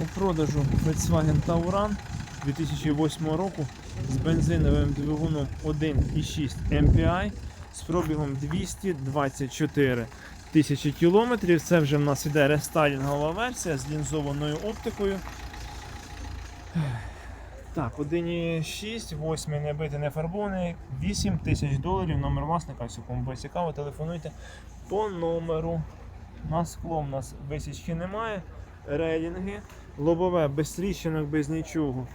У продажу Volkswagen Tauran 2008 року з бензиновим двигуном 1,6 MPI з пробігом 224 тисячі кілометрів. Це вже в нас іде рестайлінгова версія з лінзованою оптикою. Так, 1,6, 8 не битий, не фарбований, 8 тисяч доларів, номер власника, якщо кому буде цікаво, телефонуйте по номеру. На скло в нас висічки немає, рейлінги, лобове без тріщинок, без нічого.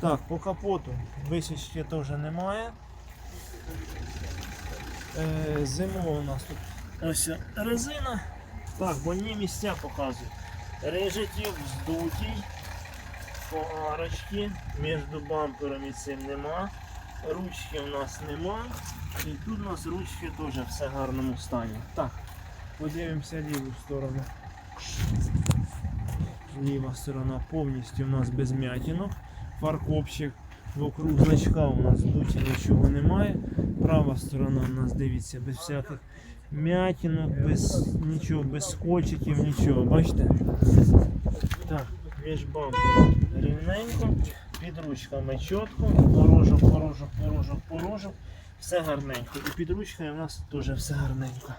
Так, по капоту висічки теж немає. Е, зимова у нас тут ось резина. Так, больні місця показують. Режетів вздутій по арочці, між бампером і цим нема. Ручки у нас нема. І тут у нас ручки теж все в гарному стані. Так, подивимося ліву сторону. Ліва сторона повністю у нас без м'ятінок. Фаркопчик. Вокруг значка у нас дуті нічого немає. Права сторона у нас, дивіться, без всяких м'ятінок, без нічого, без скотчиків, нічого. Бачите? Так, між бампером рівненько, під ручками чітко, порожок, порожок, порожок, порожок. Все гарненько. І під ручкою у нас теж все гарненько.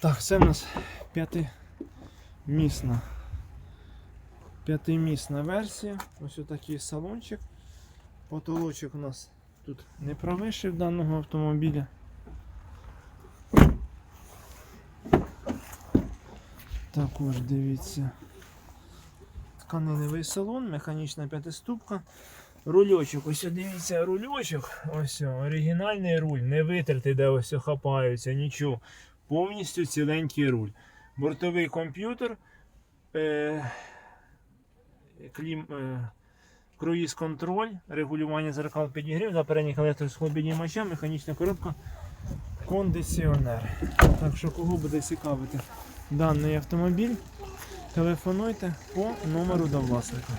Так, це в нас п'ятимісна. П'ятимісна версія. Ось отакий салончик. Потолочок у нас тут не провишив даного автомобіля. Також дивіться. Тканиневий салон, механічна п'ятиступка. Рульочок, ось дивіться, рульочок. Ось оригінальний руль, не витертий, де ось хапаються, нічого. Повністю ціленький руль. Бортовий комп'ютер. Е, клім, е, круїз контроль, регулювання зеркал підігрів, за передніх піднімача, механічна коробка, кондиціонер. Так що, кого буде цікавити даний автомобіль, телефонуйте по номеру до власника.